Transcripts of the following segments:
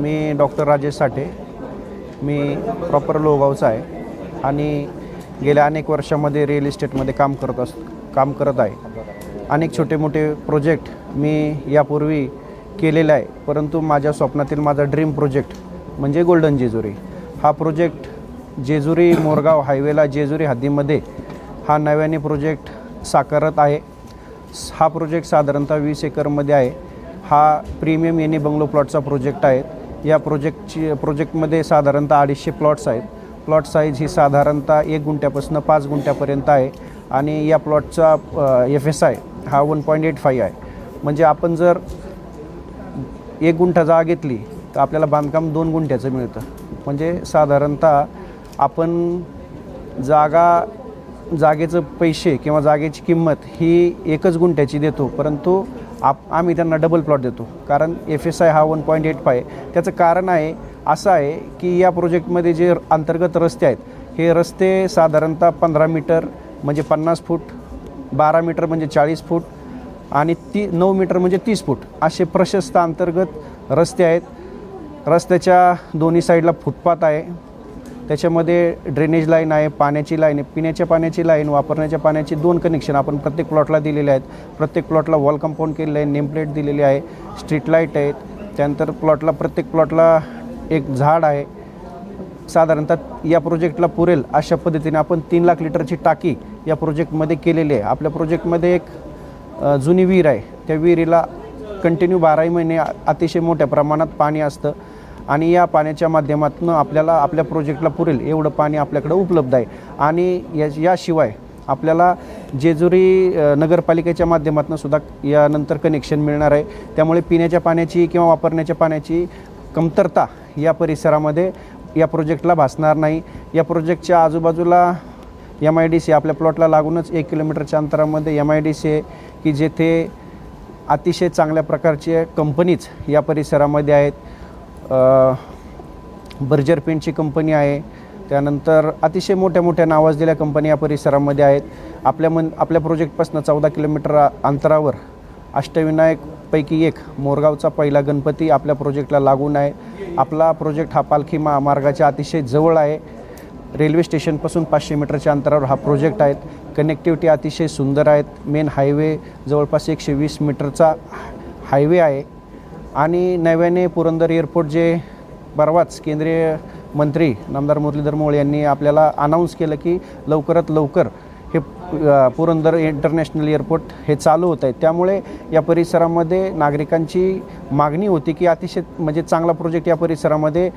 मी doctor Rajesh Sathe. मी proper लोगावचा आहे आणि गेल्या अनेक वर्षामध्ये रिअल इस्टेटमध्ये काम करत अस काम करत आहे. अनेक छोटे मोठे प्रोजेक्ट मी यापूर्वी केलेला आहे परंतु माझ्या स्वप्नातील माझा ड्रीम प्रोजेक्ट म्हणजे गोल्डन जेजुरी. हा प्रोजेक्ट जेजुरी मोरगाव हायवेला जेजुरी हद्दीमध्ये हा नव्याने प्रोजेक्ट साकारत आहे. हा प्रोजेक्ट साधारणतः वीस एकरमध्ये आहे. हा प्रीमियम येणे बंगलो प्लॉटचा प्रोजेक्ट आहे. या प्रोजेक्टची प्रोजेक्टमध्ये साधारणतः अडीचशे प्लॉट्स आहेत. प्लॉट साईज ही साधारणतः एक गुंठ्यापासून पाच गुंठ्यापर्यंत आहे. आणि या प्लॉटचा एफ एस आय हा वन पॉईंट एट फाईव्ह आहे. म्हणजे आपण जर एक गुंठा जागा घेतली तर आपल्याला बांधकाम दोन गुंठ्याचं मिळतं. म्हणजे साधारणतः आपण जागा जागेचं पैसे किंवा जागेची किंमत ही एकच गुंठ्याची देतो. परंतु आप आम्ही त्यांना डबल प्लॉट देतो. कारण एफ एस आय हा वन पॉईंट एट फाय त्याचं कारण आहे असं आहे की या प्रोजेक्टमध्ये जे अंतर्गत रस्ते आहेत हे रस्ते साधारणतः पंधरा मीटर म्हणजे पन्नास फूट बारा मीटर म्हणजे चाळीस फूट आणि ती नऊ मीटर म्हणजे तीस फूट असे प्रशस्त अंतर्गत रस्ते आहेत. रस्त्याच्या दोन्ही साईडला फुटपाथ आहे. त्याच्यामध्ये ड्रेनेज लाईन आहे पाण्याची लाईन आहे पिण्याच्या पाण्याची लाईन वापरण्याच्या पाण्याची दोन कनेक्शन आपण प्रत्येक प्लॉटला दिलेले आहेत. प्रत्येक प्लॉटला वॉल कंपाऊंड केलेलं आहे नेमप्लेट दिलेली आहे स्ट्रीट लाइट आहेत. त्यानंतर प्लॉटला प्रत्येक प्लॉटला एक झाड आहे. साधारणतः या प्रोजेक्टला पुरेल अशा पद्धतीने आपण तीन लाख लिटरची टाकी या प्रोजेक्टमध्ये केलेली आहे. आपल्या प्रोजेक्टमध्ये एक जुनी विहीर आहे. त्या विहिरीला कंटिन्यू बाराही महिने अतिशय मोठ्या प्रमाणात पाणी असतं. आणि या पाण्याच्या माध्यमातून आपल्याला आपल्या प्रोजेक्टला पुरेल एवढं पाणी आपल्याकडं उपलब्ध आहे. आणि या याशिवाय आपल्याला जेजुरी नगरपालिकेच्या माध्यमातून सुद्धा यानंतर कनेक्शन मिळणार आहे. त्यामुळे पिण्याच्या पाण्याची किंवा वापरण्याच्या पाण्याची कमतरता या परिसरामध्ये या प्रोजेक्टला भासणार नाही. या प्रोजेक्टच्या आजूबाजूला एम आय डी सी आपल्या प्लॉटला लागूनच एक किलोमीटरच्या अंतरामध्ये एम आय डी सी आहे की जेथे अतिशय चांगल्या प्रकारचे कंपनीज या परिसरामध्ये आहेत. बर्जर पेंटची कंपनी आहे. त्यानंतर अतिशय मोठ्या मोठ्या नावाजलेल्या कंपनी या परिसरामध्ये आहेत. आपल्या मन आपल्या प्रोजेक्टपासून चौदा किलोमीटर अंतरावर अष्टविनायकपैकी एक मोरगावचा पहिला गणपती आपल्या प्रोजेक्टला लागून आहे. आपला प्रोजेक्ट हा पालखी मा मार्गाच्या अतिशय जवळ आहे. रेल्वे स्टेशनपासून पाचशे मीटरच्या अंतरावर हा प्रोजेक्ट आहेत. कनेक्टिव्हिटी अतिशय सुंदर आहेत. मेन हायवे जवळपास एकशे वीस मीटरचा हायवे आहे. आणि नव्याने पुरंदर एअरपोर्ट जे परवाच केंद्रीय मंत्री नामदार मुरलीधर मोळ यांनी आपल्याला अनाऊन्स केलं की लवकरात लवकर हे पुरंदर इंटरनॅशनल एअरपोर्ट हे चालू होत आहे. त्यामुळे या परिसरामध्ये नागरिकांची मागणी होती की अतिशय म्हणजे चांगला प्रोजेक्ट या परिसरामध्ये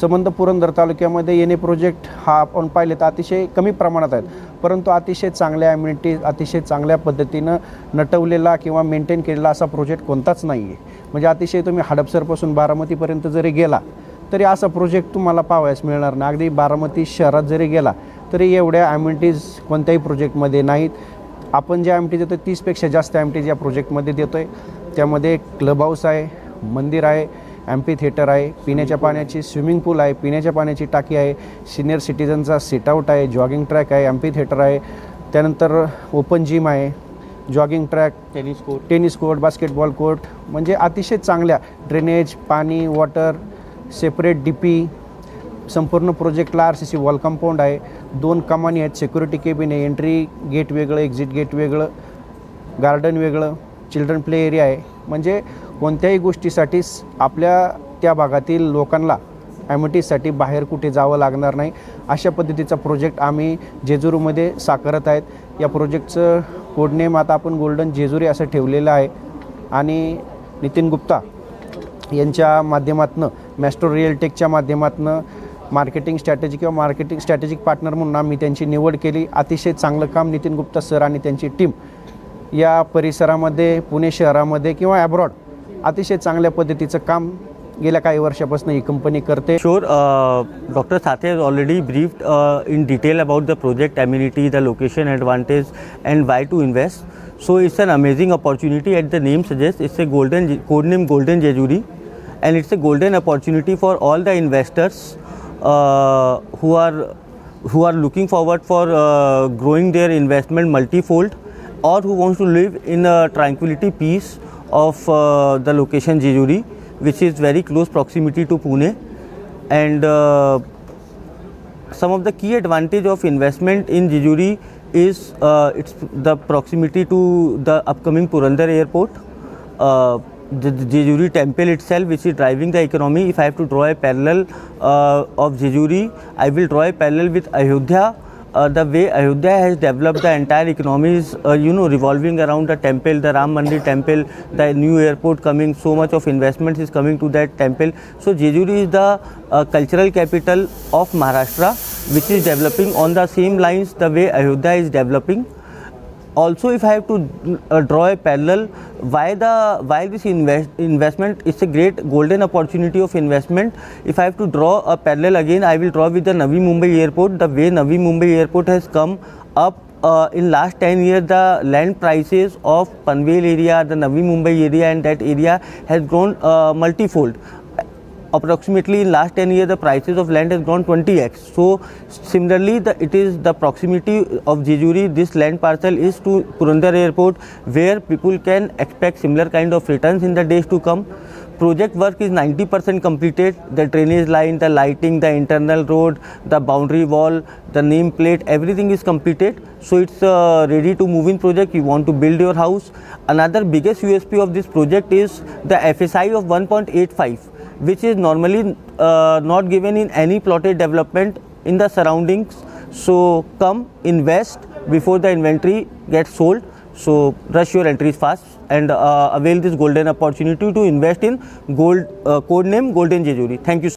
संबंध पुरंदर तालुक्यामध्ये येणे प्रोजेक्ट हा आपण पाहिले तर अतिशय कमी प्रमाणात आहेत. परंतु अतिशय चांगल्या ॲम्युनिटीज अतिशय चांगल्या पद्धतीनं नटवलेला किंवा मेंटेन केलेला असा प्रोजेक्ट कोणताच नाही आहे म्हणजे अतिशय तुम्ही हडपसरपासून बारामतीपर्यंत जरी गेला तरी असा प्रोजेक्ट तुम्हाला पाहावयास मिळणार नाही. अगदी बारामती शहरात जरी गेला तरी एवढ्या ॲम्युनिटीज कोणत्याही प्रोजेक्टमध्ये नाहीत. आपण ज्या ॲम्युनिटीज देतो तीसपेक्षा जास्त ॲम्युनिटीज या प्रोजेक्टमध्ये देतो आहे त्यामध्ये क्लब हाऊस आहे मंदिर आहे ॲम्पी थिएटर आहे पिण्याच्या पाण्याची स्विमिंग पूल आहे पिण्याच्या पाण्याची टाकी आहे सिनियर सिटीजनचा सिटआउट आहे जॉगिंग ट्रॅक आहे ॲम्पी थिएटर आहे. त्यानंतर ओपन जिम आहे jogging track tennis court. Tennis court basketball court म्हणजे अतिशय चांगल्या. ड्रेनेज पाणी वॉटर सेपरेट डी पी संपूर्ण प्रोजेक्टला R C C wall compound आहे. दोन कमानी आहेत सिक्युरिटी केबिन आहे एंट्री गेट वेगळं एक्झिट गेट वेगळं गार्डन वेगळं चिल्ड्रन प्ले एरिया आहे. म्हणजे कोणत्याही गोष्टीसाठी आपल्या त्या भागातील लोकांना ॲम्युनिटीजसाठी बाहेर कुठे जावं लागणार नाही. अशा पद्धतीचा प्रोजेक्ट आम्ही जेजुरीमध्ये साकारत आहेत. या प्रोजेक्टचं कोडनेम आता आपण गोल्डन जेजुरी असं ठेवलेलं आहे. आणि नितीन गुप्ता यांच्या माध्यमातनं मॅस्ट्रो रिअल टेकच्या माध्यमातनं मार्केटिंग स्ट्रॅटेजी किंवा मार्केटिंग स्ट्रॅटेजिक पार्टनर म्हणून आम्ही त्यांची निवड केली. अतिशय चांगलं काम नितीन गुप्ता सर आणि त्यांची टीम या परिसरामध्ये पुणे शहरामध्ये किंवा ॲब्रॉड अतिशय चांगल्या पद्धतीचं काम गेल्या काही वर्षापासून ही कंपनी करते. Sure doctor Sathe has already briefed in detail about the project amenity the location advantage and why to invest so it's an amazing opportunity at the name suggest it's a golden code name golden Jejuri and it's a golden opportunity for all the investors who are who are looking forward for growing their investment multifold or who wants to live in a tranquility peace of uh, the location Jejuri. which is very close proximity to Pune. And uh, some of the key advantage of investment in Jejuri is uh, it's the proximity to the upcoming Purandar airport. Uh, the, Jejuri temple itself, which is driving the economy. If I have to draw a parallel uh, of Jejuri, I will draw a parallel with Ayodhya. Uh, the way Ayodhya has developed the entire economy is, uh, you know, revolving around the temple, the Ram Mandir temple, the new airport coming, so much of investments is coming to that temple. So Jejuri is the uh, cultural capital of Maharashtra, which is developing on the same lines the way Ayodhya is developing also if i have to uh, draw a parallel why the why this invest, investment is a great golden opportunity of investment. If i have to draw a parallel again i will draw with the navi mumbai airport. The way navi mumbai airport has come up uh, in last 10 years the land prices of panvel area the navi mumbai area and that area has grown uh, multifold approximately in last 10 years the prices of land has grown 20x so similarly the it is the proximity of jejuri this land parcel is to purandar airport where people can expect similar kind of returns in the days to come. Project work is 90% completed. The drainage line the lighting the internal road the boundary wall the name plate everything is completed. So it's uh, ready to move in project. You want to build your house. Another biggest usp of this project is the fsi of 1.85 which is normally uh, not given in any plotted development in the surroundings. So come invest before the inventory gets sold. So rush your entries fast and uh, avail this golden opportunity to invest in gold uh, code name Golden Jejuri. Thank you.